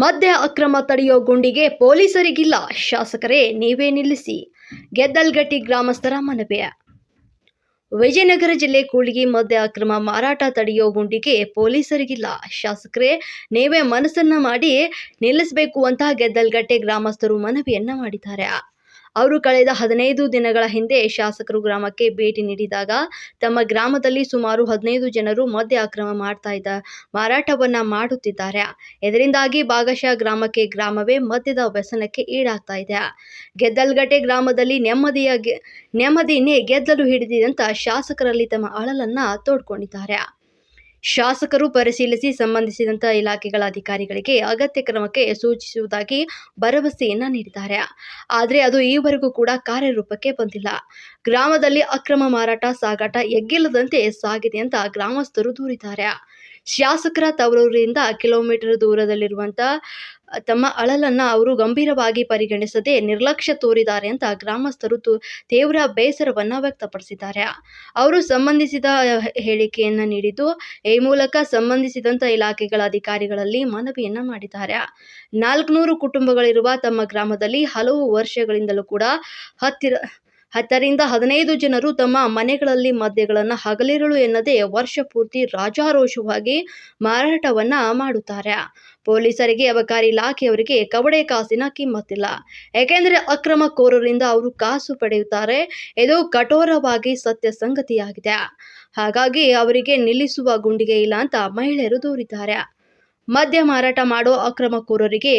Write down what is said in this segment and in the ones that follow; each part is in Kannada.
ಮದ್ಯ ಅಕ್ರಮ ತಡೆಯೋ ಗುಂಡಿಗೆ ಪೊಲೀಸರಿಗಿಲ್ಲ. ಶಾಸಕರೇ, ನೀವೇ ನಿಲ್ಲಿಸಿ. ಗೆದ್ದಲ್ಗಟ್ಟಿ ಗ್ರಾಮಸ್ಥರ ಮನವಿಯ. ವಿಜಯನಗರ ಜಿಲ್ಲೆ ಕೂಳಿಗೆ ಮದ್ಯ ಅಕ್ರಮ ಮಾರಾಟ ತಡೆಯೋ ಗುಂಡಿಗೆ ಪೊಲೀಸರಿಗಿಲ್ಲ. ಶಾಸಕರೇ, ನೀವೇ ಮನಸ್ಸನ್ನ ಮಾಡಿ ನಿಲ್ಲಿಸಬೇಕು ಅಂತ ಗೆದ್ದಲ್ಗಟ್ಟೆ ಗ್ರಾಮಸ್ಥರು ಮನವಿಯನ್ನ ಮಾಡಿದ್ದಾರೆ. ಅವರು ಕಳೆದ ಹದಿನೈದು ದಿನಗಳ ಹಿಂದೆ ಶಾಸಕರು ಗ್ರಾಮಕ್ಕೆ ಭೇಟಿ ನೀಡಿದಾಗ ತಮ್ಮ ಗ್ರಾಮದಲ್ಲಿ ಸುಮಾರು ಹದಿನೈದು ಜನರು ಮದ್ಯ ಅಕ್ರಮ ಮಾಡ್ತಾ ಇದ್ದ ಮಾರಾಟವನ್ನ ಮಾಡುತ್ತಿದ್ದಾರೆ. ಇದರಿಂದಾಗಿ ಭಾಗಶಃ ಗ್ರಾಮಕ್ಕೆ ಗ್ರಾಮವೇ ಮದ್ಯದ ವ್ಯಸನಕ್ಕೆ ಈಡಾಗ್ತಾ ಇದೆ. ಗೆದ್ದಲ್ಗಟ್ಟೆ ಗ್ರಾಮದಲ್ಲಿ ನೆಮ್ಮದಿಯ ನೆಮ್ಮದಿನೇ ಗೆದ್ದಲು ಹಿಡಿದಿದಂತ ಶಾಸಕರಲ್ಲಿ ತಮ್ಮ ಅಳಲನ್ನ ತೋಡ್ಕೊಂಡಿದ್ದಾರೆ. ಶಾಸಕರು ಪರಿಶೀಲಿಸಿ ಸಂಬಂಧಿಸಿದಂತ ಇಲಾಖೆಗಳ ಅಧಿಕಾರಿಗಳಿಗೆ ಅಗತ್ಯ ಕ್ರಮಕ್ಕೆ ಸೂಚಿಸುವುದಾಗಿ ಭರವಸೆಯನ್ನ ನೀಡಿದ್ದಾರೆ. ಆದರೆ ಅದು ಈವರೆಗೂ ಕೂಡ ಕಾರ್ಯರೂಪಕ್ಕೆ ಬಂದಿಲ್ಲ. ಗ್ರಾಮದಲ್ಲಿ ಅಕ್ರಮ ಮಾರಾಟ, ಸಾಗಾಟ ಎಗ್ಗಿಲ್ಲದಂತೆ ಸಾಗಿದೆ ಅಂತ ಗ್ರಾಮಸ್ಥರು ದೂರಿದ್ದಾರೆ. ಶಾಸಕರ ತವರೂರಿನಿಂದ ಕಿಲೋಮೀಟರ್ ದೂರದಲ್ಲಿರುವಂತ ತಮ್ಮ ಅಳಲನ್ನ ಅವರು ಗಂಭೀರವಾಗಿ ಪರಿಗಣಿಸದೆ ನಿರ್ಲಕ್ಷ್ಯ ತೋರಿದ್ದಾರೆ ಅಂತ ಗ್ರಾಮಸ್ಥರು ತೀವ್ರ ಬೇಸರವನ್ನ ವ್ಯಕ್ತಪಡಿಸಿದ್ದಾರೆ. ಅವರು ಸಂಬಂಧಿಸಿದ ಹೇಳಿಕೆಯನ್ನು ನೀಡಿದ್ದು, ಈ ಮೂಲಕ ಸಂಬಂಧಿಸಿದಂತ ಇಲಾಖೆಗಳ ಅಧಿಕಾರಿಗಳಲ್ಲಿ ಮನವಿಯನ್ನು ಮಾಡಿದ್ದಾರೆ. ನಾಲ್ಕುನೂರು ಕುಟುಂಬಗಳಿರುವ ತಮ್ಮ ಗ್ರಾಮದಲ್ಲಿ ಹಲವು ವರ್ಷಗಳಿಂದಲೂ ಕೂಡ ಹತ್ತಿರ, ಹತ್ತರಿಂದ ಹದಿನೈದು ಜನರು ತಮ್ಮ ಮನೆಗಳಲ್ಲಿ ಮದ್ಯಗಳನ್ನು ಹಗಲಿರುಳು ಎನ್ನದೆ ವರ್ಷ ಪೂರ್ತಿ ರಾಜಾರೋಷವಾಗಿ ಮಾರಾಟವನ್ನ ಮಾಡುತ್ತಾರೆ. ಪೊಲೀಸರಿಗೆ, ಅಬಕಾರಿ ಇಲಾಖೆಯವರಿಗೆ ಕವಡೆ ಕಾಸಿನ ಕಿಮ್ಮತ್ತಿಲ್ಲ. ಏಕೆಂದರೆ ಅಕ್ರಮ ಕೋರರಿಂದ ಅವರು ಕಾಸು ಪಡೆಯುತ್ತಾರೆ. ಇದು ಕಠೋರವಾಗಿ ಸತ್ಯ ಸಂಗತಿಯಾಗಿದೆ ಹಾಗಾಗಿ ಅವರಿಗೆ ನಿಲ್ಲಿಸುವ ಗುಂಡಿಗೆ ಇಲ್ಲ ಅಂತ ಮಹಿಳೆಯರು ದೂರಿದ್ದಾರೆ. ಮದ್ಯ ಮಾರಾಟ ಮಾಡೋ ಅಕ್ರಮಕೋರರಿಗೆ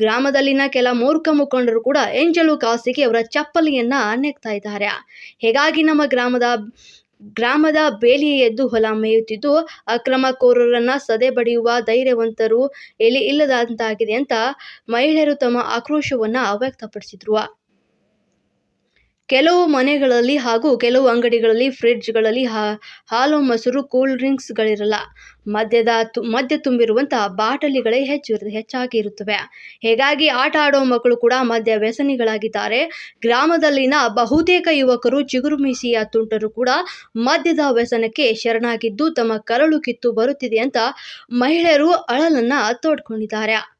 ಗ್ರಾಮದಲ್ಲಿನ ಕೆಲ ಮೂರ್ಖ ಮುಖಂಡರು ಕೂಡ ಎಂಜಲು ಕಾಸಿಗೆ ಅವರ ಚಪ್ಪಲಿಯನ್ನ ನೆಗ್ತಾ ಇದ್ದಾರೆ. ಹೀಗಾಗಿ ನಮ್ಮ ಗ್ರಾಮದ ಗ್ರಾಮದ ಬೇಲಿ ಎದ್ದು ಹೊಲ ಮೇಯುತ್ತಿದ್ದು ಅಕ್ರಮಕೋರರನ್ನ ಸದೆ ಬಡಿಯುವ ಧೈರ್ಯವಂತರು ಎಲ್ಲಿ ಇಲ್ಲದಂತಾಗಿದೆ ಅಂತ ಮಹಿಳೆಯರು ತಮ್ಮ ಆಕ್ರೋಶವನ್ನ ವ್ಯಕ್ತಪಡಿಸಿದ್ರು ಕೆಲವು ಮನೆಗಳಲ್ಲಿ ಹಾಗೂ ಕೆಲವು ಅಂಗಡಿಗಳಲ್ಲಿ ಫ್ರಿಡ್ಜ್ಗಳಲ್ಲಿ ಹಾ- ಹಾಲು, ಮೊಸರು, ಕೂಲ್ ಡ್ರಿಂಕ್ಸ್ಗಳಿರಲ್ಲ. ಮದ್ಯದ ತು- ಮದ್ಯ ತುಂಬಿರುವಂತಹ ಬಾಟಲಿಗಳೇ ಹೆಚ್ಚು, ಹೆಚ್ಚಾಗಿ ಇರುತ್ತವೆ. ಹೀಗಾಗಿ ಆಟ ಆಡೋ ಮಕ್ಕಳು ಕೂಡ ಮದ್ಯ ವ್ಯಸನಿಗಳಾಗಿದ್ದಾರೆ. ಗ್ರಾಮದಲ್ಲಿನ ಬಹುತೇಕ ಯುವಕರು ಚಿಗುರು ಮೀಸಿಯ ತುಂಟರು ಕೂಡ ಮದ್ಯದ ವ್ಯಸನಕ್ಕೆ ಶರಣಾಗಿದ್ದು ತಮ್ಮ ಕರಳು ಕಿತ್ತು ಬರುತ್ತಿದೆ ಅಂತ ಮಹಿಳೆಯರು ಅಳಲನ್ನ ತೋಡ್ಕೊಂಡಿದ್ದಾರೆ.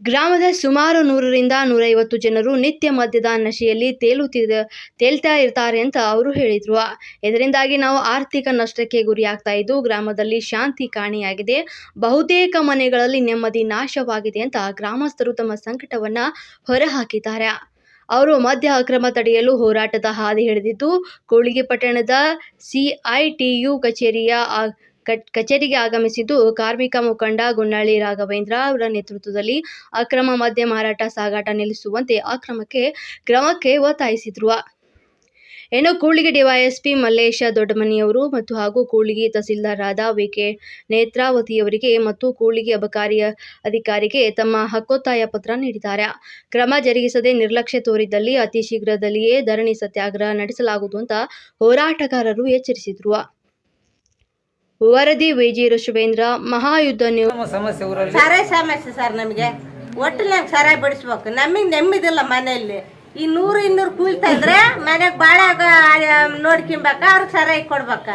ಗ್ರಾಮದ ಸುಮಾರು ನೂರರಿಂದ ನೂರೈವತ್ತು ಜನರು ನಿತ್ಯ ಮದ್ಯದ ನಶೆಯಲ್ಲಿ ತೇಲುತ್ತಿದ್ದ ತೇಲ್ತಾ ಇರ್ತಾರೆ ಅಂತ ಅವರು ಹೇಳಿದರು. ಇದರಿಂದಾಗಿ ನಾವು ಆರ್ಥಿಕ ನಷ್ಟಕ್ಕೆ ಗುರಿಯಾಗ್ತಾ ಇದ್ದು, ಗ್ರಾಮದಲ್ಲಿ ಶಾಂತಿ ಕಾಣಿಯಾಗಿದೆ. ಬಹುತೇಕ ಮನೆಗಳಲ್ಲಿ ನೆಮ್ಮದಿ ನಾಶವಾಗಿದೆ ಅಂತ ಗ್ರಾಮಸ್ಥರು ತಮ್ಮ ಸಂಕಟವನ್ನ ಹೊರಹಾಕಿದ್ದಾರೆ. ಅವರು ಮದ್ಯ ಅಕ್ರಮ ತಡೆಯಲು ಹೋರಾಟದ ಹಾದಿ ಹಿಡಿದಿದ್ದು, ಕೋಳಿಗೆ ಪಟ್ಟಣದ ಸಿಐಟಿಯು ಕಚೇರಿಯ ಕಚೇರಿಗೆ ಆಗಮಿಸಿದ್ದು ಕಾರ್ಮಿಕ ಮುಖಂಡ ಗುನ್ನಳ್ಳಿ ರಾಘವೇಂದ್ರ ಅವರ ನೇತೃತ್ವದಲ್ಲಿ ಅಕ್ರಮ ಮದ್ಯ ಮಾರಾಟ ಸಾಗಾಟ ನಿಲ್ಲಿಸುವಂತೆ ಕ್ರಮಕ್ಕೆ ಒತ್ತಾಯಿಸಿದ್ರು. ಇನ್ನು ಕೂಳಿಗೆ ಡಿವೈಎಸ್ಪಿ ಮಲ್ಲೇಶ ದೊಡ್ಡಮನಿಯವರು ಮತ್ತು ಹಾಗೂ ಕೂಡ್ಲಿಗಿ ತಹಸೀಲ್ದಾರರಾದ ವಿಕೆ ನೇತ್ರಾವತಿಯವರಿಗೆ ಮತ್ತು ಕೂಳಿಗೆ ಅಬಕಾರಿಯ ಅಧಿಕಾರಿಗೆ ತಮ್ಮ ಹಕ್ಕೊತ್ತಾಯ ಪತ್ರ ನೀಡಿದ್ದಾರೆ. ಕ್ರಮ ಜರುಗಿಸದೆ ನಿರ್ಲಕ್ಷ್ಯ ತೋರಿದ್ದಲ್ಲಿ ಅತಿ ಶೀಘ್ರದಲ್ಲಿಯೇ ಧರಣಿ ಸತ್ಯಾಗ್ರಹ ನಡೆಸಲಾಗುವುದು ಅಂತ ಹೋರಾಟಗಾರರು ಎಚ್ಚರಿಸಿದ್ರು. ವರದಿ ವಿಜಿ ಋಷಭೇಂದ್ರ ಮಹಾಯುದ್ಧ ನ್ಯೂಸ್ ನಮ್ಮ ಸಮಸ್ಯೆ ಊರಲ್ಲಿ ಸಾರೇ ಸಮಸ್ಯೆ ಸರ್ ನಮಗೆ. ಒಟ್ಟಿನಾಗ ಸರ ಬಿಡಿಸ್ಬೇಕು. ನಮಗೆ ನೆಮ್ಮದಿಲ್ಲ ಮನೆಯಲ್ಲಿ. ಈ ನೂರು ಇನ್ನೂರು ಕೂಲ್ತಾ ಇದ್ರೆ ಮನೆಗೆ ಭಾಳ ನೋಡ್ಕೊಂಬೇಕ ಅವ್ರಿಗೆ ಸರಾಯಿ ಕೊಡ್ಬೇಕ.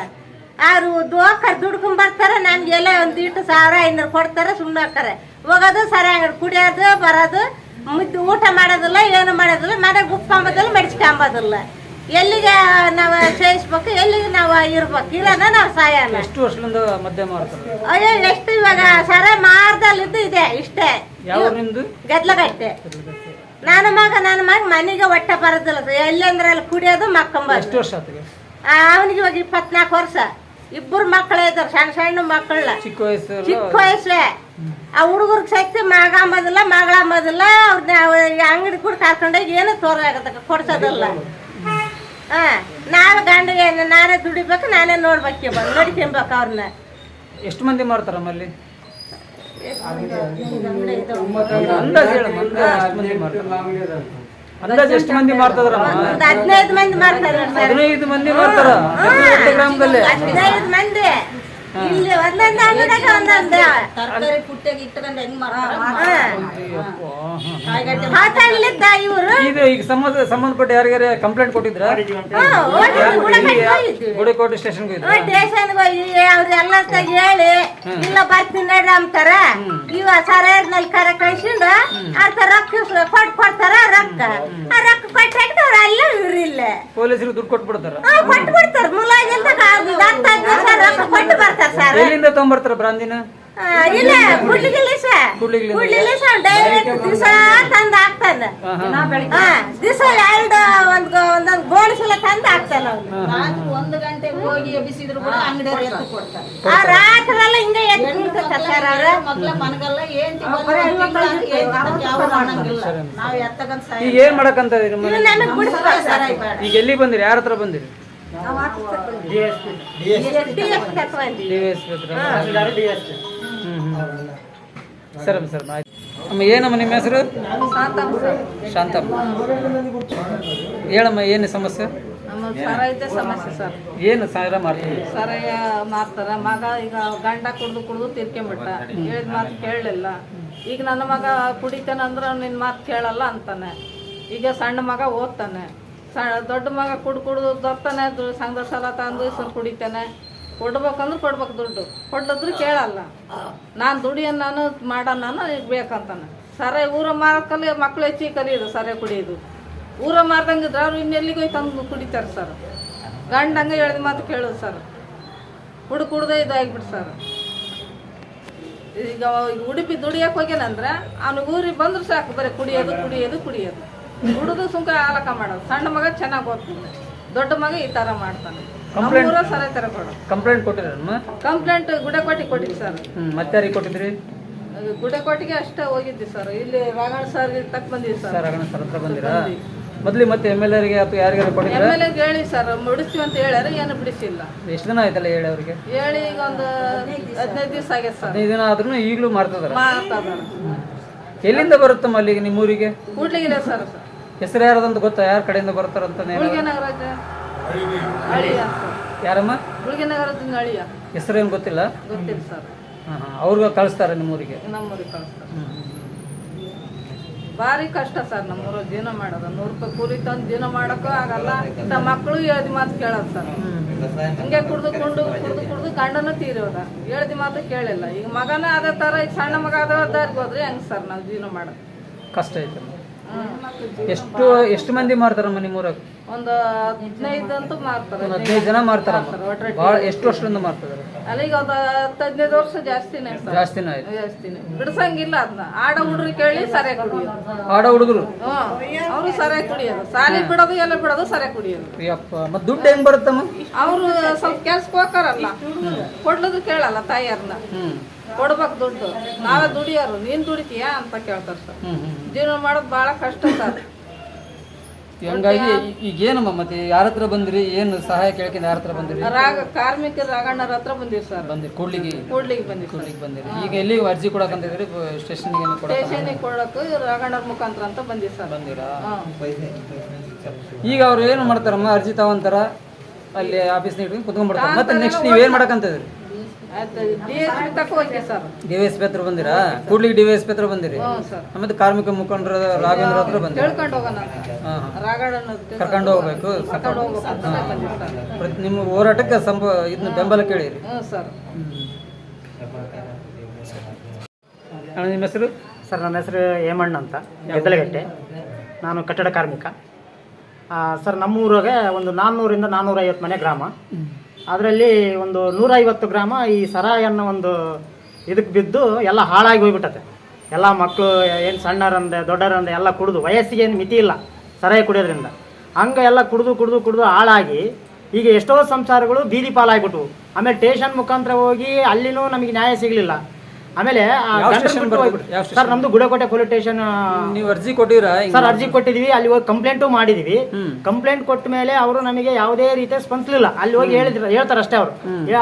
ಅವ್ರು ದೋಕರ್ ದುಡ್ಕೊಂಡ್ ಬರ್ತಾರೆ ನಮ್ಗೆ ಎಲ್ಲ ಒಂದು ಇಟ್ಟು ಸಾವಿರ ಐನೂರು ಕೊಡ್ತಾರೆ ಸುಮ್ಮನೆ ಹಾಕ್ತಾರೆ. ಹೋಗೋದು ಸರಾಯಿ ಕುಡಿಯೋದು ಬರೋದು ಮುದ್ದು ಊಟ ಮಾಡೋದಿಲ್ಲ ಏನು ಮಾಡೋದಿಲ್ಲ ಮನೆಗೆ ಉಪ್ಕೊಂಬೋದಿಲ್ಲ ಮೆಡ್ಸ್ಕೊಂಬೋದಿಲ್ಲ ಎಲ್ಲಿಗೆ ನಾವು ಸೇರಿಸ್ಬೇಕು ಎಲ್ಲಿಗೆ ನಾವು ಇರ್ಬೇಕು? ಇಲ್ಲನ ನಾವು ಸಾಯಲ್ಲ ಎಷ್ಟು ವರ್ಷದಿಂದ ಮದ್ಯ ಮಾಡ್ತಾರೆ? ಅಯ್ಯೋ ಎಷ್ಟು ಇವಾಗ ಸರ ಮಾರ್ದಲ್ಲಿದ್ದು ಇದೆ ಇಷ್ಟೇ. ಯಾವ ನಿಮ್ದು? ಗದ್ಲಗಟ್ಟೆ. ನನ್ನ ಮಗ ನನ್ನ ಮಗ ಮನೆಗೆ ಹೊಟ್ಟೆ ಬರೋದಿಲ್ಲ ಎಲ್ಲಂದ್ರೆ ಅಲ್ಲಿ ಕುಡಿಯೋದು ಮಕ್ಕಂಬ ಎಷ್ಟು ವರ್ಷ ಅವನಿಗೆ ಇವಾಗ ಇಪ್ಪತ್ನಾಲ್ಕು ವರ್ಷ. ಇಬ್ಬರು ಮಕ್ಕಳೇ ಇದ್ದಾರೆ ಸಣ್ಣ ಸಣ್ಣ ಮಕ್ಕಳ. ಚಿಕ್ಕ ವಯಸ್ಸು ಚಿಕ್ಕ ವಯಸ್ಸೇ. ಆ ಹುಡುಗರಿಗೆ ಸಹಿತ ಮಗ ಅಂಬೋದಿಲ್ಲ ಮಗಳ ಅಂಬೋದಿಲ್ಲ ಅವ್ರನ್ನ ಅಂಗಡಿ ಕೂಡ ಕರ್ಕೊಂಡೋಗಿ ಏನು ತೋರಾಗತ್ತ ಕೊಡ್ಸೋದಿಲ್ಲ. ಹಾ ನಾಳೆ ಗಂಡಿಗೆ ನಾನೇ ದುಡಿಬೇಕು ನಾನೇ ನೋಡ್ಬೇಕು ನೋಡ್ಕೊಬೇಕು ಅವ್ರನ್ನ. ಎಷ್ಟು ಮಂದಿ ಮಾರ್ತಾರ ನಮ್ಮಲ್ಲಿ ಅಂದಾಜ್ ಹೇಳು ಅಂದಾಜ್ ಎಷ್ಟು ಮಂದಿ ಮಾರ್ತಾರ ಮಾರ್ತದ್ರ ಹದಿನೈದು ಮಂದಿ ಮಾಡ್ತಾರೆ ಸರ್. ಹದಿನೈದು ಮಂದಿ ಮಾರ್ತಾರ ಗ್ರಾಮದಲ್ಲಿ? ಹದಿನೈದು ಮಂದಿ. ಇಲ್ಲಿ ಒಂದೊಂದು ಅಂಗಡಿಯಾಗ ಒಂದೊಂದು ತರಕಾರಿ ಪುಟ್ಟಿಗೆ ಇಟ್ಕೊಂಡು ಹೆಂಗ್ ಮಾಡ್ತಾರ ಹಾ. ಅಯ್ಯಪ್ಪ. ಮಾತಾಡ್ಲಿದ್ದ ಇವರು. ಇದು ಈಗ ಸಂಬಂಧ ಸಂಬಂಧಪಟ್ಟ ಯಾರಿಗಾರ ಕಂಪ್ಲೇಂಟ್ ಕೊಟ್ಟಿದ್ರ? ಗುಡಿಕೋಟೆ ಸ್ಟೇಷನ್ಗೆ ಇದ್ರ ಸ್ಟೇಷನ್ಗೆ ಹೋಗಿ ಅವ್ರೆಲ್ಲ ಹೇಳಿ ಇಲ್ಲ ಬರ್ತೀನಿ ನಡ್ರಿ ಅಂತಾರ ಇವ ಸರಿಯಾದ್ಮೇಲೆ ಕರೆ ಕಳ್ಸಿಂದ ಅರ್ಥ ರೊಕ್ಕ ಇಸ್- ಕೊಟ್ ಕೊಡ್ತಾರ ರೊಕ್ಕ. ಆ ರೊಕ್ಕ ಕೊಟ್ಟಾಗ ಅವ್ರು ಅಲ್ಲ ಇವ್ರಿಲ್ಲ. ಪೊಲೀಸರು ದುಡ್ಡು ಕೊಟ್ಬಿಡ್ತಾರ? ಹಾ, ಕೊಟ್ಟು ಬಿಡ್ತಾರ ಮುಲಾಜಿಂದ ಹತ್ತು ಹದಿನೈದು ಸಾವಿರ ರೊಕ್ಕ ಕೊಟ್ಟು ಬರ್ತಾರ. ಸರ್. ಎಲ್ಲಿಂದ ತಗೊಂಬರ್ತಾರ ಬ್ರಾಂದಿನ? ಇಲ್ಲ ಕುಡ್ಲಿಗಿಲ್ಲ ಸರ್ ಕೂಡ್ಲಿಗಿಲ್ಲ. ಕುಡ್ಲಿಲ್ಲ ಸರ್ ಡೈರೆಕ್ಟ್ ದಿವಸ ತಂದು ಹಾಕ್ತಾನ. ಹಾ ದಿವಸ ಎರಡು ಒಂದ್ ಒಂದೊಂದು ಗೋಣಿಸಲ ತಂದು ಹಾಕ್ತಾನ ಅವ್ನು ಒಂದು ಗಂಟೆಗೆ ಹೋಗಿ ಎಬ್ಬಿಸಿದ್ರು ಕೂಡ ಅಂಗಡಿಯವ್ರು ಎತ್ತು ಕೊಡ್ತಾರೆ. ಆ ರಾತ್ರಿ ಎಲ್ಲ ಹಿಂಗೆ ಎದ್ದು ಕುಂತಿರ್ತಾರ ಸರ್ ಅವ್ರು. ಮಗ್ಲ ಮನಗಲ್ಲ ಏನ್ ಯಾವ ಅನ್ನಂಗಿಲ್ಲ. ನಾವ್ ಎತ್ತಗಂತ ಈಗ ಏನ್ ಮಾಡಕಂತ ಈಗ ಎಲ್ಲಿ ಬಂದಿರಿ? ಯಾರ ಹತ್ರ ಬಂದಿರಿ? ಸರಿ ಸರ್ ಅಮ್ಮ ಏನಮ್ಮ ನಿಮ್ಮ ಹೆಸರು? ಶಾಂತಮ್ಮ ಹೇಳಮ್ಮ ಏನು ಸಮಸ್ಯೆ? ನಮ್ಮ ಸರ ಇದ್ದೆ ಸಮಸ್ಯೆ ಸರ್. ಏನು ಸಾವಿರ ಮಾಡ್ತೀವಿ ಸರಯ ಮಾರ್ತಾರ ಮಗ ಈಗ ಗಂಡ ಕುಡ್ದು ಕುಡ್ದು ತಿರ್ಕೊಂಬಿಟ್ಟ ಹೇಳಿದ ಮಾತು ಕೇಳಲಿಲ್ಲ. ಈಗ ನನ್ನ ಮಗ ಕುಡಿತಾನೆ ಅಂದ್ರೆ ನಿನ್ನ ಮಾತು ಕೇಳಲ್ಲ ಅಂತಾನೆ. ಈಗ ಸಣ್ಣ ಮಗ ಓದ್ತಾನೆ. ದೊಡ್ಡ ಮಗ ಕುಡ್ ಕುಡ್ದು ದೊರ್ತಾನೆ ಸಂಘದ ಸಾಲ ತಂದು ಸ್ವಲ್ಪ ಕುಡಿತಾನೆ. ಕೊಡ್ಬೇಕಂದ್ರೆ ಕೊಡ್ಬೇಕು ದುಡ್ಡು. ಕೊಡ್ಲದ್ರೂ ಕೇಳಲ್ಲ. ನಾನು ದುಡಿಯೋ ನಾನು ಮಾಡೋ ನಾನು, ಈಗ ಬೇಕಂತಾನೆ. ಸರ, ಊರ ಮಾರಕಲ್ಲಿ ಮಕ್ಳು ಹೆಚ್ಚಿಗೆ ಕಲಿಯೋದು, ಸರ ಕುಡಿಯೋದು. ಊರ ಮಾರ್ದಂಗಿದ್ರೆ ಅವ್ರು ಇನ್ನೆಲ್ಲಿಗೆ ಹೋಗಿ ತಂದು ಕುಡಿತಾರೆ ಸರ್? ಗಂಡ ಹಂಗೆ ಹೇಳಿದ ಮಾತು ಕೇಳೋದು ಸರ್. ಕುಡ್ ಕುಡ್ದೇ ಇದಾಗ್ಬಿಟ್ಟು ಸರ್. ಈಗ ಉಡುಪಿ ದುಡಿಯೋಕೆ ಹೋಗ್ಯಾನಂದ್ರೆ, ಅವ್ನಿಗೆ ಊರಿಗೆ ಬಂದ್ರೆ ಸಾಕು, ಬರೀ ಕುಡಿಯೋದು ಕುಡಿಯೋದು ಕುಡಿಯೋದು. ಕುಡಿದು ಸುಂಕ ಆಲಕ ಮಾಡೋದು. ಸಣ್ಣ ಮಗ ಚೆನ್ನಾಗಿ ಓದ್ತಾನೆ. ದೊಡ್ಡ ಮಗ ಈ ಥರ ಮಾಡ್ತಾನೆ. ಕಂಪ್ಲೇಂಟ್ ಸರ ಥರ ಕೊಡೋದು ಕಂಪ್ಲೇಂಟ್ ಕೊಟ್ಟಿರಮ್ಮ ಕಂಪ್ಲೇಂಟ್ ಗುಡಕೋಟಿ ಕೊಟ್ಟಿದ್ದು ಸರ್. ಮತ್ತೆ ಯಾರಿಗೆ ಕೊಟ್ಟಿದ್ರಿ? ಗುಡಕೋಟಿಗೆ ಅಷ್ಟೇ ಹೋಗಿದ್ವಿ ಸರ್. ಇಲ್ಲಿ ರಾಘಣ ಸರ್ ತಕ್ಕ ಬಂದಿದ್ವಿ ಸರ್. ಅಗಣ ಸರ್ ಹತ್ರ ಬಂದಿರಾ? ಮೊದಲಿ ಮತ್ತೆ ಎಂ ಎಲ್ ಎರಿಗೆ ಅಥವಾ ಯಾರಿಗಾರು ಕೊಟ್ಟಿದ್ರೆ? ಎಂ ಎಲ್ ಎಗೆ ಹೇಳಿ ಸರ್. ಬಿಡಿಸ್ತೀವಿ ಅಂತ ಹೇಳ್ಯಾರ ಏನು ಬಿಡಿಸಿಲ್ಲ. ಎಷ್ಟು ದಿನ ಆಯ್ತಲ್ಲ ಹೇಳಿ ಅವ್ರಿಗೆ? ಹೇಳಿ ಈಗ ಒಂದು ಹದಿನೈದು ದಿವಸ ಆಗೈತೆ ಸರ್. ಹದಿನೈದು ದಿನ ಆದ್ರೂ ಈಗಲೂ ಮಾಡ್ತಿದಾರ ಎಲ್ಲಿಂದ ಬರುತ್ತಮ್ಮ ಅಲ್ಲಿಗೆ ನಿಮ್ಮೂರಿಗೆ? ಕೂಡ್ಲಿಗಿಲ್ಲ ಸರ್. ಹೆಸರು ಯಾರದಂತ ಗೊತ್ತಾ? ಯಾರ ಕಡೆಯಿಂದ ಬರ್ತಾರಂತ ಯಾರಮ್ಮ? ಹೆಸರೇನು ಗೊತ್ತಿಲ್ಲ? ಅವ್ರಿಗೆ ಕಳಿಸ್ತಾರೆ ನಿಮ್ಮೂರಿಗೆ? ನಮ್ಮೂರಿಗೆ ಕಳಿಸ್ತಾರೆ. ಭಾರಿ ಕಷ್ಟ ಸರ್ ನಮ್ಮೂರ ಜೀವನ ಮಾಡೋದು. ನೂರು ರೂಪಾಯಿ ಕೂಲಿ ತಂದು ಜೀವನ ಮಾಡೋಕ್ಕೂ ಆಗಲ್ಲ. ನಮ್ಮ ಮಕ್ಕಳು ಹೇಳ್ದಿ ಮಾತು ಕೇಳೋದು ಸರ್. ಹಿಂಗೆ ಕುಡ್ದು ಕುಂಡು ಕುಡ್ದು ಕುಡ್ದು ಗಂಡನೂ ತೀರೋದ. ಹೇಳ್ದಿ ಮಾತು ಕೇಳಿಲ್ಲ. ಈಗ ಮಗನ ಅದೇ ಥರ ಈಗ ಸಣ್ಣ ಮಗ ಅದ ದಾರಿಗೆ ಹೋದ್ರೆ ಹೆಂಗೆ ಸರ್ ನಾವು ಜೀವನ ಮಾಡೋದು? ಕಷ್ಟ ಐತೆ. ಎಷ್ಟು ಎಷ್ಟು ಮಂದಿ ಮಾರ್ತಾರಮ್ಮ ನಿಮ್ಮೂರಾಗ ಒಂದು ಹದಿನೈದು ಅಂತೂ ಮಾರ್ತಾರೆ. ಒಂದು ಹದಿನೈದು ಜನ ಮಾರ್ತಾರಮ್ಮ. ಮಾರ್ತಾರೆ. ಭಾಳ ಎಷ್ಟು ವರ್ಷದಿಂದ ಮಾರ್ತಿದಾರೆ? ಅಲ್ಲಿಗೆ ಒಂದು ಹತ್ತು ಹದಿನೈದು ವರ್ಷ ಜಾಸ್ತಿನೇ ಜಾಸ್ತಿನ ಆಯ್ತು. ಜಾಸ್ತಿನೇ. ಬಿಡ್ಸಂಗಿಲ್ಲ ಅದನ್ನ. ಆಡ ಹುಡುಗರು ಕೇಳಿ ಸರಿಯಾಗಿ ಕುಡಿಯೋದು. ಆಡ ಹುಡುಗರು? ಅವರು ಸರಿಯಾಗಿ ಕುಡಿಯೋದು. ಸಾಲಿ ಬಿಡೋದು ಎಲ್ಲ ಬಿಡೋದು ಸರಿಯಾಗಿ ಕುಡಿಯೋದು. ಅಪ್ಪ ಮತ್ತೆ ದುಡ್ಡು ಹೆಂಗ್ ಬರುತ್ತಮ್ಮ? ಅವರು ಸ್ವಲ್ಪ ಕೆಲ್ಸಕ್ಕೆ ಹೋಗಾರಲ್ಲ ಕೊಡ್ಲದು ಕೇಳಲ್ಲ ತಾಯಿಯರ್ನ ಹ್ಮ್. ಕೊಡ್ಬೇಕು ದುಡ್ಡು. ನಾವೇ ದುಡಿಯೋರು. ನೀನ್ ದುಡಿತೀಯ ಅಂತ ಕೇಳ್ತಾರೆ ಸರ್. ಜೀವನ ಮಾಡೋದು ಬಹಳ ಕಷ್ಟ ಸರ್. ಹಂಗಾಗಿ ಈಗ ಏನಮ್ಮ ಮತ್ತೆ ಯಾರ ಹತ್ರ ಬಂದ್ರಿ? ಏನು ಸಹಾಯ ಕೇಳ್ಕೊಂಡು ಯಾರ ಹತ್ರ ಬಂದ್ರಿ? ರಾಗ ಕಾರ್ಮಿಕ ರಾಗಣ್ಣರ ಹತ್ರ ಬಂದಿವಿ ಸರ್. ಬಂದಿರಿ ಕೂಡ್ಲಿಗೆ. ಕೂಡ್ಲಿಗೆ ಬಂದಿ ಕೂಡ್ಲಿಗೆ ಬಂದಿರಿ. ಈಗ ಎಲ್ಲಿ ಅರ್ಜಿ ಕೊಡಕ್ ಸ್ಟೇಷನ್ಗೆ ಏನು ಸ್ಟೇಷನ್ ಸ್ಟೇಷನಿಗೆ ಕೊಡಕ್ಕೆ ರಾಗಣ್ಣರ ಮುಖಾಂತರ ಅಂತ ಬಂದಿವಿ ಸರ್. ಬಂದಿರಾ? ಈಗ ಅವ್ರು ಏನು ಮಾಡ್ತಾರಮ್ಮ? ಅರ್ಜಿ ತಗೊಂತಾರ? ಅಲ್ಲಿ ಆಫೀಸ್ ಇಟ್ಕೊಂಡು ಕುತ್ಕೊಂಡ್ಬಿಡ್ತಾರೆ. ಮತ್ತೆ ನೆಕ್ಸ್ಟ್ ನೀವು ಏನು ಆಯ್ತು ಡಿ ವೈ ಪಿ ತಕ್ಕ ಸರ್. ಡಿ ಎಸ್ ಪಿ ಹತ್ರ ಬಂದಿರಾ? ಕೂಡ್ಲಿಗೆ ಡಿ ಎಸ್ ಪಿ ಹತ್ರ ಬಂದಿರಿ? ಮತ್ತೆ ಕಾರ್ಮಿಕ ಮುಖಂಡರ ರಾಘವೇಂದ್ರ ಹತ್ರ ಬಂದಿರಿ? ಕರ್ಕೊಂಡು ಹೋಗ್ಬೇಕು ನಿಮ್ಮ ಹೋರಾಟಕ್ಕೆ ಸಂಬ ಇದನ್ನ ಬೆಂಬಲ ಕೇಳಿರಿ. ಹ್ಞೂ ಸರ್. ಅಣ್ಣ ನಿಮ್ಮ ಹೆಸರು? ಸರ್ ನನ್ನ ಹೆಸರು ಹೇಮಣ್ಣ ಅಂತ. ಗೆದ್ದಲಗಟ್ಟೆ ನಾನು ಕಟ್ಟಡ ಕಾರ್ಮಿಕ. ಸರ್ ನಮ್ಮೂರಾಗೆ ಒಂದು ನಾನ್ನೂರಿಂದ ನಾನ್ನೂರೈವತ್ತು ಮನೆ ಗ್ರಾಮ. ಅದರಲ್ಲಿ ಒಂದು ನೂರೈವತ್ತು ಗ್ರಾಮ ಈ ಸರಾಯಿ ಅನ್ನೋ ಒಂದು ಇದಕ್ಕೆ ಬಿದ್ದು ಎಲ್ಲ ಹಾಳಾಗಿ ಹೋಗ್ಬಿಟ್ಟತೆ. ಎಲ್ಲ ಮಕ್ಕಳು ಏನು ಸಣ್ಣರಂದೆ, ದೊಡ್ಡರಂದೆ ಎಲ್ಲ ಕುಡಿದು, ವಯಸ್ಸಿಗೆ ಏನು ಮಿತಿ ಇಲ್ಲ ಸರಾಯಿ ಕುಡಿಯೋದ್ರಿಂದ. ಹಂಗೆ ಎಲ್ಲ ಕುಡಿದು ಕುಡಿದು ಕುಡಿದು ಹಾಳಾಗಿ ಈಗ ಎಷ್ಟೋ ಸಂಸಾರಗಳು ಬೀದಿ ಪಾಲಾಗ್ಬಿಟ್ವು. ಆಮೇಲೆ ಸ್ಟೇಷನ್ ಮುಖಾಂತರ ಹೋಗಿ ಅಲ್ಲಿನೂ ನಮಗೆ ನ್ಯಾಯ ಸಿಗಲಿಲ್ಲ. ಆಮೇಲೆ ಸರ್ ನಮ್ದು ಗುಡಕೋಟೆ ಪೊಲೀಸ್ ಸ್ಟೇಷನ್ ನೀವು ಅರ್ಜಿ ಕೊಟ್ಟಿರಾ ಸರ್ ಅರ್ಜಿ ಕೊಟ್ಟಿದೀವಿ ಅಲ್ಲಿ ಹೋಗಿ ಕಂಪ್ಲೇಂಟು ಮಾಡಿದೀವಿ. ಕಂಪ್ಲೇಂಟ್ ಕೊಟ್ಟ ಮೇಲೆ ಅವರು ನಮಗೆ ಯಾವುದೇ ರೀತಿಯ ಸ್ಪಂದಿಸಲಿಲ್ಲ ಅಲ್ಲಿ ಹೋಗಿ ಹೇಳಿದ್ರು ಹೇಳ್ತಾರೆ ಅಷ್ಟೇ ಅವರು.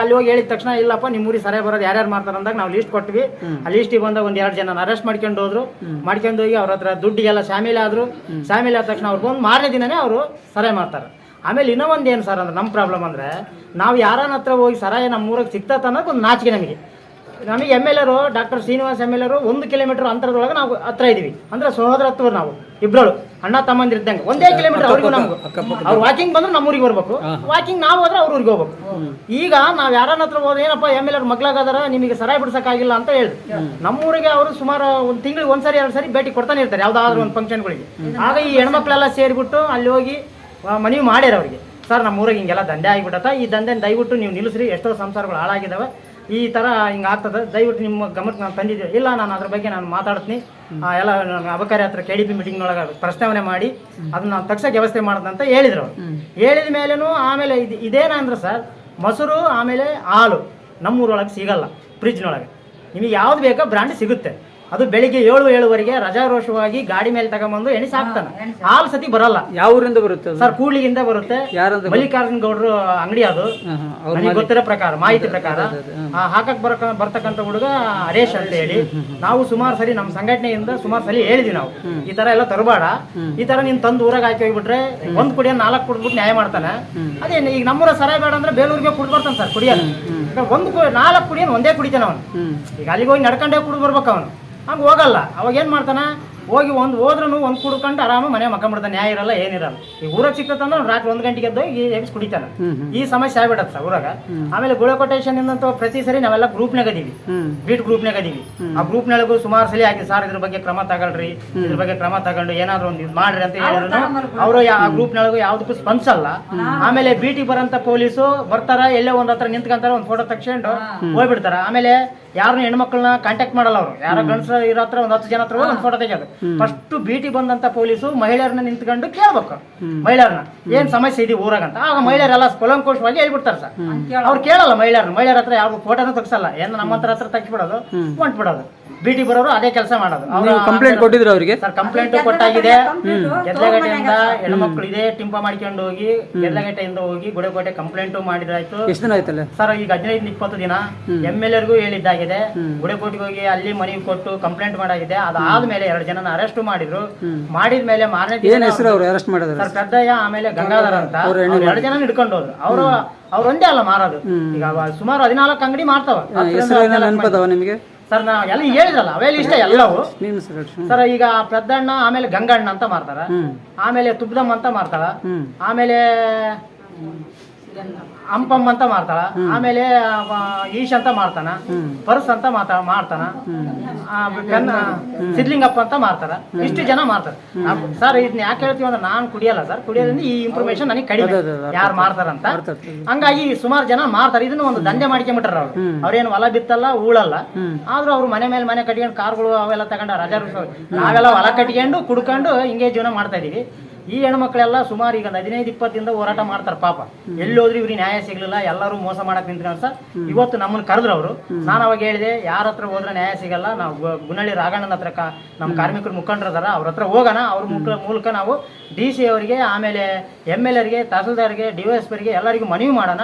ಅಲ್ಲಿ ಹೋಗಿ ಹೇಳಿದ ತಕ್ಷಣ ಇಲ್ಲಪ್ಪ ನಿಮ್ಮೂರಿ ಸರಿಯಾಗಿ ಬರೋದು ಯಾರ್ಯಾರು ಮಾಡ್ತಾರೆ ಅಂದಾಗ ನಾವು ಲಿಸ್ಟ್ ಕೊಟ್ವಿ. ಆ ಲಿಸ್ಟಿಗೆ ಬಂದಾಗ ಒಂದ್ ಎರಡು ಜನ ಅರೆಸ್ಟ್ ಮಾಡ್ಕೊಂಡು ಹೋದ್ರು. ಮಾಡ್ಕೊಂಡು ಹೋಗಿ ಅವ್ರ ಹತ್ರ ದುಡ್ಡಿಗೆಲ್ಲ ಶಾಮೀಲ್ ಆದ್ರು. ಶಾಮೀಲ್ ಆದ ತಕ್ಷಣ ಅವ್ರು ಬಂದು ಮಾರನೇ ದಿನನೇ ಅವರು ಸರಿ ಮಾಡ್ತಾರೆ. ಆಮೇಲೆ ಇನ್ನೂ ಒಂದು ಏನು ಸರ್ ಅಂದ್ರೆ ನಮ್ಮ ಪ್ರಾಬ್ಲಮ್ ಅಂದ್ರೆ ನಾವು ಯಾರನ್ನ ಹತ್ರ ಹೋಗಿ ಸರಾಯ ನಮ್ಮ ಊರಿಗೆ ಸಿಗ್ತತ್ತ ಅನ್ನೋದು ಒಂದು ನಾಚಿಕೆ ನಮಗೆ. ನಮಗೆ ಎಂ ಎಲ್ ಎರು ಡಾಕ್ಟರ್ ಶ್ರೀನಿವಾಸ್ ಎಂ ಎಲ್ ಎರು ಒಂದು ಕಿಲೋಮೀಟರ್ ಅಂತರದೊಳಗೆ ನಾವು ಹತ್ರ ಇದೀವಿ. ಅಂದ್ರೆ ಸಹೋದರತ್ವರು ನಾವು ಇಬ್ಬರು ಅಣ್ಣ ತಮ್ಮಂದಿರ್ ಇದ್ದಂಗೆ. ಒಂದೇ ಕಿಲೋಮೀಟರ್ ಅವ್ರಿಗೂ ನಮ್ಗೆ. ಅವ್ರು ವಾಕಿಂಗ್ ಬಂದ್ರೆ ನಮ್ಮ ಊರಿಗೆ ಬರ್ಬೇಕು ವಾಕಿಂಗ್ ನಾವು ಹೋದ್ರೆ ಅವ್ರ ಊರಿಗೆ ಹೋಗ್ಬೇಕು. ಈಗ ನಾವು ಯಾರನ್ನ ಹತ್ರ ಹೋದ್ರೆ ಏನಪ್ಪ ಎಂ ಎಲ್ ಎರ್ ಮಗ್ಲಾಗದಾರ ನಿಮಗೆ ಸರಾಯಿ ಬಿಡ್ಸಕ್ಕಾಗಿಲ್ಲ ಅಂತ ಹೇಳಿದ್ರು ನಮ್ಮೂರಿಗೆ ಅವರು ಸುಮಾರು ಒಂದು ತಿಂಗಳಿಗೆ ಒಂದ್ಸರಿ ಎರಡು ಸರಿ ಭೇಟಿ ಕೊಡ್ತಾನೆ ಇರ್ತಾರೆ ಯಾವ್ದಾದ್ರು ಒಂದು ಫಂಕ್ಷನ್ಗಳಿಗೆ ಆಗ ಈ ಹೆಣ್ಮಕ್ಳೆಲ್ಲ ಸೇರಿಬಿಟ್ಟು ಅಲ್ಲಿ ಹೋಗಿ ಮನವಿ ಮಾಡ್ಯಾರ ಅವರಿಗೆ. ಸರ್ ನಮ್ಮ ಊರಿಗೆ ಹಿಂಗೆಲ್ಲ ದಂಧೆ ಆಗಿಬಿಟ್ಟತ್ತ? ಈ ದಂಧೆ ದಯವಿಟ್ಟು ನೀವು ನಿಲ್ಲಿಸ್ರಿ ಎಷ್ಟೋ ಸಂಸಾರಗಳು ಹಾಳಾಗಿದ್ದಾವೆ ಈ ಥರ ಹಿಂಗೆ ಆಗ್ತದೆ. ದಯವಿಟ್ಟು ನಿಮ್ಮ ಗಮನಕ್ಕೆ ನಾನು ತಂದಿದ್ದೆ ಇಲ್ಲ ನಾನು ಅದ್ರ ಬಗ್ಗೆ ನಾನು ಮಾತಾಡ್ತೀನಿ. ಎಲ್ಲ ನನ್ನ ಅಬಕಾರಿ ಹತ್ರ ಕೆ ಡಿ ಪಿ ಮೀಟಿಂಗ್ನೊಳಗೆ ಪ್ರಸ್ತಾವನೆ ಮಾಡಿ ಅದನ್ನ ನಾನು ತಕ್ಷಣ ವ್ಯವಸ್ಥೆ ಮಾಡೋದಂತ ಹೇಳಿದ್ರು ಅವ್ರು. ಹೇಳಿದ ಮೇಲೇನು ಆಮೇಲೆ ಇದು ಇದೇನಂದ್ರೆ ಸರ್ ಮೊಸರು ಆಮೇಲೆ ಹಾಲು ನಮ್ಮೂರೊಳಗೆ ಸಿಗಲ್ಲ ಫ್ರಿಜ್ನೊಳಗೆ ನಿಮಗೆ ಯಾವ್ದು ಬೇಕೋ ಬ್ರ್ಯಾಂಡ್ ಸಿಗುತ್ತೆ. ಅದು ಬೆಳಿಗ್ಗೆ ಏಳು ಏಳುವರೆಗೆ ರಜಾರೋಷವಾಗಿ ಗಾಡಿ ಮೇಲೆ ತಗೊಂಡ್ಬಂದು ಎಣಿಸಿ ಹಾಕ್ತಾನೆ ಹಾಲು ಸತಿ ಬರಲ್ಲ. ಯಾವ ಊರಿಂದ ಬರುತ್ತೆ ಅದು? ಸರ್ ಕೂಡ್ಲಿಗಿಂದ ಬರುತ್ತೆ. ಯಾರಂತ ಮಲ್ಲಿಕಾರ್ಜುನ್ ಗೌಡ್ರು ಅಂಗಡಿ ಅದು. ನನಗೆ ಗೊತ್ತಿರೋ ಪ್ರಕಾರ ಮಾಹಿತಿ ಪ್ರಕಾರ. ಆ, ಹಾಕಕ್ ಬರಕ ಬರ್ತಕ್ಕಂಥ ಹುಡುಗ ಹರೇಶ್ ಅಂತ ಹೇಳಿ. ನಾವು ಸುಮಾರು ಸರಿ ನಮ್ಮ ಸಂಘಟನೆಯಿಂದ ಸುಮಾರು ಸರಿ ಹೇಳಿದ್ವಿ ನಾವು. ಈ ತರ ಎಲ್ಲ ತರಬೇಡ. ಈ ತರ ನೀನ್ ತಂದು ಊರಾಗ ಹಾಕಿ ಹೋಗ್ಬಿಟ್ರೆ ಒಂದ್ ಕುಡಿಯ ನಾಲ್ಕು ಕುಡಿದ್ಬಿಟ್ಟು ನ್ಯಾಯ ಮಾಡ್ತಾನೆ. ಅದೇ ಈಗ ನಮ್ಮೂರ ಸರಾಯ ಬೇಡ ಅಂದ್ರೆ ಬೇಲೂರಿಗೆ ಕುಡ್ದು ಬರ್ತಾನೆ ಸರ್ ಕುಡಿಯೋದು ಈಗ ಒಂದು ನಾಲ್ಕು ಕುಡಿಯೋನು ಒಂದೇ ಕುಡಿತಾನೆ ಅವನು. ಈಗ ಅಲ್ಲಿಗೆ ಹೋಗಿ ನಡ್ಕೊಂಡೇ ಕುಡಿದು ಬರ್ಬೇಕು ಅವನು. ಹಂಗೆ ಹೋಗಲ್ಲ. ಅವಾಗ ಏನು ಮಾಡ್ತಾನೆ? ಹೋಗಿ ಒಂದು ಹೋದ್ರೂ ಒಂದು ಕುಡ್ಕೊಂಡು ಆರಾಮ ಮನೆ ಮಕ್ಕಂಬಿಡ್ತಾನೆ ನ್ಯಾಯ ಇರಲ್ಲ ಏನಿರಲ್ಲ ಈಗ ಊರಾಗ ಸಿಕ್ತಂದ್ರೆ ರಾತ್ರಿ ಒಂದು ಗಂಟೆಗೆ ಎದ್ದು ಈ ಎಬ್ಸ್ ಕುಡಿತಾನೆ. ಈ ಸಮಸ್ಯೆ ಆಗ್ಬಿಡತ್ತೆ ಸರ್ ಊರಾಗ. ಆಮೇಲೆ ಗುಳಕೊಟೇಶನ್ ಇಂದಂತ ಪ್ರತಿ ಸರಿ ನಾವೆಲ್ಲ ಗ್ರೂಪ್ನಾಗ ಅದೀವಿ. ಬೀಟ್ ಗ್ರೂಪ್ನಾಗ ಅದೀವಿ. ಆ ಗ್ರೂಪ್ನೊಳಗೂ ಸುಮಾರು ಸಲ ಆಗಿ ಸರ್ ಇದ್ರ ಬಗ್ಗೆ ಕ್ರಮ ತಗೊಳ್ರಿ. ಇದ್ರ ಬಗ್ಗೆ ಕ್ರಮ ತಗೊಂಡು ಏನಾದ್ರು ಒಂದು ಇದು ಮಾಡ್ರಿ ಅಂತ ಹೇಳಿದ್ರು. ಅವರು ಆ ಗ್ರೂಪ್ನೊಳಗೂ ಯಾವ್ದಕ್ಕೂ ಸ್ಪಂದಿಸಲ್ಲ ಆಮೇಲೆ ಬೀಟಿಗೆ ಬರಂತ ಪೊಲೀಸು ಬರ್ತಾರ ಎಲ್ಲೇ ಒಂದ್ ಹತ್ರ ನಿಂತ್ಕೊಂತಾರ ಒಂದ್ ಫೋಟೋ ತಕ್ಷಣ ಹೋಗ್ಬಿಡ್ತಾರ. ಆಮೇಲೆ ಯಾರನ್ನ ಹೆಣ್ಮಕ್ಳನ್ನ ಕಾಂಟ್ಯಾಕ್ಟ್ ಮಾಡಲ್ಲ ಅವರು. ಯಾರ ಗಂಡಸ ಇರೋ ಹತ್ರ ಒಂದ್ ಹತ್ತು ಜನ ಹತ್ರ ಹೋಗಿ ಒಂದು ಫೋಟೋ ತೆಗೆಯೋದು. ಫಸ್ಟ್ ಭೇಟಿ ಬಂದಂತ ಪೊಲೀಸು ಮಹಿಳೆಯರನ್ನ ನಿಂತ್ಕೊಂಡು ಕೇಳ್ಬೇಕು. ಮಹಿಳೆಯರನ್ನ. ಏನ್ ಸಮಸ್ಯೆ ಇದೆ ಊರಾಗಂತ? ಆಗ ಮಹಿಳೆಯರೆಲ್ಲ ಕೊಲಂಕೋಶವಾಗಿ ಹೇಳ್ಬಿಡ್ತಾರೆ ಸರ್. ಅವ್ರು ಕೇಳಲ್ಲ ಮಹಿಳೆಯರನ್ನ. ಮಹಿಳೆಯರ ಹತ್ರ ಯಾರು ಫೋಟೋನ ತಗ್ಸಲ್ಲ. ಏನ್ ನಮ್ಮ ಹತ್ರ ಹತ್ರ ತೆಗಿಸ್ಬಿಡೋದು ಹೊಂಟ್ಬಿಡೋದು ಬಿಟಿ ಬರೋರು ಅದೇ ಕೆಲಸ ಮಾಡೋದು. ಕಂಪ್ಲೇಂಟ್ ಕೊಟ್ಟಿದ್ರು ಅವರಿಗೆ? Sir complaint ಕೊಟ್ಟಾಗಿದೆ. ಗೆದ್ದಲಗಟ್ಟೆಯಿಂದ ಹೆಣ್ಮಕ್ಳು ಇದೆ ಟಿಂಪ ಮಾಡ್ಕೊಂಡು ಹೋಗಿ ಗೆದ್ದಲಗಟ್ಟೆಯಿಂದ ಹೋಗಿ ಗುಡಕೋಟೆ ಕಂಪ್ಲೇಂಟ್ ಮಾಡಿದ್ರಾಯ್ತು ಎಷ್ಟು ದಿನ ಆಯ್ತಲ್ಲ? ಸರ್ ಈಗ ಹದಿನೈದು ಇಪ್ಪತ್ತು ದಿನ. M L ಎರ್ಗೂ ಹೇಳಿದ್ದಾಗಿದೆ. ಗುಡಕೋಟಿಗೆ ಹೋಗಿ ಅಲ್ಲಿ ಮನವಿ ಕೊಟ್ಟು ಕಂಪ್ಲೇಂಟ್ ಮಾಡಾಗಿದೆ. ಅದಾದ್ಮೇಲೆ ಎರಡು ಜನನ ಅರೆಸ್ಟ್ ಮಾಡಿದ್ರು. ಮಾಡಿದ ಮೇಲೆ ಮಾರನೇ ಅರೆಸ್ಟ್ ಮಾಡಿದ್ರು? ಸರ್ ಪೆದ್ದಯ್ಯ ಆಮೇಲೆ ಗಂಗಾಧರ ಅಂತ. ಅವ್ರು ಎರಡು ಜನ ಹಿಡ್ಕೊಂಡು ಹೋದ್ರು. ಅವರು ಅವ್ರು ಒಂದೇ ಅಲ್ಲ ಮಾರೋದು. ಈಗ ಸುಮಾರು ಹದಿನಾಲ್ಕು ಅಂಗಡಿ ಮಾಡ್ತಾವ ನಿಮಗೆ? ಸರ್ ನಾ ಎಲ್ಲ ಹೇಳಿದ್ರಲ್ಲ ಅವೇ ಇಷ್ಟ ಎಲ್ಲವೂ. ಸರ್ ಈಗ ಪೆದ್ದಣ್ಣ ಆಮೇಲೆ ಗಂಗಣ್ಣ ಅಂತ ಮಾಡ್ತಾರ ಆಮೇಲೆ ತುಬ್ದಮ್ ಅಂತ ಮಾಡ್ತಾರ ಆಮೇಲೆ ಅಂಪಮ್ ಅಂತ ಮಾಡ್ತಾಳ. ಆಮೇಲೆ ಈಶ್ ಅಂತ ಮಾಡ್ತಾನ. ಪರ್ಸ್ ಅಂತ ಮಾತಾ ಮಾಡ್ತಾನ. ಬೆನ್ನ ಸಿದ್ಲಿಂಗಪ್ಪ ಅಂತ ಮಾಡ್ತಾರ. ಇಷ್ಟು ಜನ ಮಾಡ್ತಾರ. ಸರ್ ಇದನ್ನ ಯಾಕೆ ಹೇಳ್ತೀವಿ ಅಂದ್ರೆ ನಾನು ಕುಡಿಯಲ್ಲ ಸರ್. ಕುಡಿಯೋದ್ರಿಂದ ಈ ಇನ್ಫಾರ್ಮೇಶನ್ ನನಗೆ ಕಡಿಮೆ. ಯಾರು ಮಾಡ್ತಾರಂತ. ಹಂಗಾಗಿ ಸುಮಾರು ಜನ ಮಾಡ್ತಾರೆ. ಇದನ್ನ ಒಂದು ದಂಧೆ ಮಾಡ್ಕೊಂಬಿಟ್ರ ಅವ್ರು. ಅವ್ರೇನು ಹೊಲ ಬಿತ್ತಲ್ಲ ಊಳಲ್ಲ ಆದ್ರೂ ಅವ್ರು ಮನೆ ಮೇಲೆ ಮನೆ ಕಟ್ಕೊಂಡು ಕಾರ್ಗಳು ಅವೆಲ್ಲ ತಗೊಂಡ ರಜಾ ನಾವೆಲ್ಲ ಹೊಲ ಕಟ್ಕೊಂಡು ಕುಡ್ಕೊಂಡು ಹಿಂಗೆ ಜೀವನ ಮಾಡ್ತಾ ಇದೀವಿ. ಈ ಹೆಣ್ಮಕ್ಳೆಲ್ಲ ಸುಮಾರು ಈಗ ಒಂದು ಹದಿನೈದು ಇಪ್ಪತ್ತಿಂದ ಹೋರಾಟ ಮಾಡ್ತಾರೆ ಪಾಪ. ಎಲ್ಲೋದ್ರೂ ಇವ್ರಿಗೆ ನ್ಯಾಯ ಸಿಗಲಿಲ್ಲ ಎಲ್ಲರೂ ಮೋಸ ಮಾಡಕ್ ನಿಂತ್ಕೊಂಡ್ ಸರ್. ಇವತ್ತು ನಮ್ಮನ್ನ ಕರೆದ್ರು ಅವರು. ನಾನು ಅವಾಗ ಹೇಳಿದೆ ಯಾರ ಹತ್ರ ಹೋದ್ರೆ ನ್ಯಾಯ ಸಿಗಲ್ಲ ನಾವು ಗುಣಳ್ಳಿ ಗುನಳ್ಳಿ ರಾಘಣ್ಣನ ಹತ್ರ ಕಾ ನಮ್ಮ ಕಾರ್ಮಿಕರು ಮುಖಂಡರದಾರ ಅವ್ರ ಹತ್ರ ಹೋಗೋಣ. ಅವ್ರ ಮೂಲಕ ನಾವು ಡಿ ಸಿ ಅವರಿಗೆ ಆಮೇಲೆ ಎಂ ಎಲ್ ಎರ್ಗೆ ತಹಸೀಲ್ದಾರ್ಗೆ ಡಿ ಎಸ್ ಪಿರಿಗೆ ಎಲ್ಲರಿಗೂ ಮನವಿ ಮಾಡೋಣ.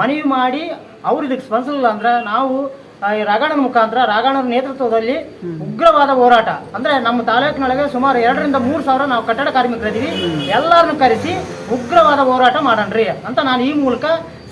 ಮನವಿ ಮಾಡಿ ಅವ್ರು ಇದಕ್ಕೆ ಸ್ಪಂದಿಸಲಿಲ್ಲ ಅಂದ್ರೆ ನಾವು ಈ ರಾಘಣ್ಣನ ಮುಖಾಂತರ ರಾಘಣ್ಣನ ನೇತೃತ್ವದಲ್ಲಿ ಉಗ್ರವಾದ ಹೋರಾಟ. ಅಂದ್ರೆ ನಮ್ಮ ತಾಲೂಕಿನೊಳಗೆ ಸುಮಾರು ಎರಡರಿಂದ ಮೂರು ಸಾವಿರ ನಾವು ಕಟ್ಟಡ ಕಾರ್ಮಿಕರಿದ್ದೀವಿ ಎಲ್ಲರನ್ನು ಕರೆಸಿ ಉಗ್ರವಾದ ಹೋರಾಟ ಮಾಡಣ್ರಿ ಅಂತ ನಾನು ಈ ಮೂಲಕ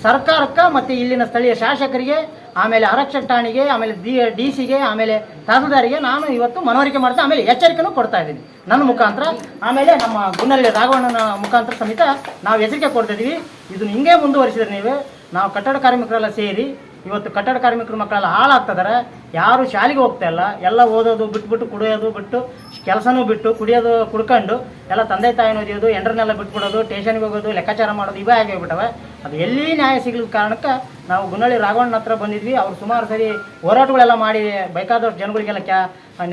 ಸರ್ಕಾರಕ್ಕೆ ಮತ್ತೆ ಇಲ್ಲಿನ ಸ್ಥಳೀಯ ಶಾಸಕರಿಗೆ ಆಮೇಲೆ ಆರಕ್ಷಕ ಠಾಣೆಗೆ ಆಮೇಲೆ ಡಿ ಡಿ ಸಿಗೆ ಆಮೇಲೆ ತಹಸೀಲ್ದಾರಿಗೆ ನಾನು ಇವತ್ತು ಮನವರಿಕೆ ಮಾಡ್ತಾ ಆಮೇಲೆ ಎಚ್ಚರಿಕೆನೂ ಕೊಡ್ತಾ ಇದ್ದೀನಿ. ನನ್ನ ಮುಖಾಂತರ ಆಮೇಲೆ ನಮ್ಮ ಗುನ್ನಳ್ಳಿ ರಾಘವಣ್ಣನ ಮುಖಾಂತರ ಸಮೇತ ನಾವು ಎಚ್ಚರಿಕೆ ಕೊಡ್ತಾ ಇದೀವಿ. ಇದನ್ನ ಹಿಂಗೆ ಮುಂದುವರಿಸಿದ್ರೆ ನೀವು ನಾವು ಕಟ್ಟಡ ಕಾರ್ಮಿಕರೆಲ್ಲ ಸೇರಿ ಇವತ್ತು ಕಟ್ಟಡ ಕಾರ್ಮಿಕರು ಮಕ್ಕಳೆಲ್ಲ ಹಾಳಾಗ್ತಿದ್ದಾರೆ ಯಾರು ಶಾಲೆಗೆ ಹೋಗ್ತಾ ಇಲ್ಲ. ಎಲ್ಲ ಓದೋದು ಬಿಟ್ಬಿಟ್ಟು ಕುಡಿಯೋದು ಬಿಟ್ಟು, ಕೆಲಸನೂ ಬಿಟ್ಟು ಕುಡಿಯೋದು ಕುಡ್ಕೊಂಡು, ಎಲ್ಲ ತಂದೆ ತಾಯಿನ ಓದಿಯೋದು ಎಂಡ್ರನ್ನೆಲ್ಲ ಬಿಟ್ಬಿಡೋದು ಟೇಷನ್ಗೆ ಹೋಗೋದು, ಲೆಕ್ಕಾಚಾರ ಮಾಡೋದು ಇವೇ ಆಗಿ ಹೋಗ್ಬಿಟ್ಟವೆ ಅದು ಎಲ್ಲಿ ನ್ಯಾಯ ಸಿಗ್ಲಿಲ್ಲ ಕಾರಣಕ್ಕೆ ನಾವು ಗುನ್ನಳ್ಳಿ ರಾಘವಣ್ಣ ಹತ್ರ ಬಂದಿದ್ವಿ. ಅವ್ರು ಸುಮಾರು ಸರಿ ಹೋರಾಟಗಳೆಲ್ಲ ಮಾಡಿ ಬೇಕಾದಷ್ಟು ಜನಗಳಿಗೆಲ್ಲ ಕ್ಯಾ,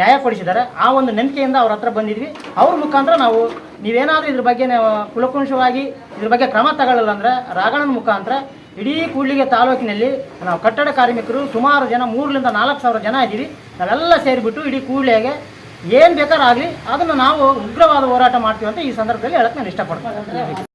ನ್ಯಾಯ ಕೊಡಿಸಿದ್ದಾರೆ. ಆ ಒಂದು ನಂಬಿಕೆಯಿಂದ ಅವ್ರ ಹತ್ರ ಬಂದಿದ್ವಿ. ಅವ್ರ ಮುಖಾಂತರ ನಾವು, ನೀವೇನಾದರೂ ಇದ್ರ ಬಗ್ಗೆ ಕುಲಕುಂಶವಾಗಿ ಇದ್ರ ಬಗ್ಗೆ ಕ್ರಮ ತಗೊಳ್ಳಲ್ಲ ಅಂದ್ರೆ ರಾಘಣ್ಣನ ಮುಖಾಂತರ ಇಡೀ ಕೂಡ್ಲಿಗೆ ತಾಲೂಕಿನಲ್ಲಿ ನಾವು ಕಟ್ಟಡ ಕಾರ್ಮಿಕರು ಸುಮಾರು ಜನ, ಮೂರರಿಂದ ನಾಲ್ಕು ಸಾವಿರ ಜನ ಇದ್ದೀವಿ. ನಾವೆಲ್ಲ ಸೇರಿಬಿಟ್ಟು ಇಡೀ ಕೂಡ್ಲಿಗೆ ಏನು ಬೇಕಾದ್ರೂ ಆಗಲಿ, ಅದನ್ನು ನಾವು ಉಗ್ರವಾದ ಹೋರಾಟ ಮಾಡ್ತೀವಿ ಅಂತ ಈ ಸಂದರ್ಭದಲ್ಲಿ ಹೇಳಕ್ಕೆ ನಾನು ಇಷ್ಟಪಡ್ತೀನಿ.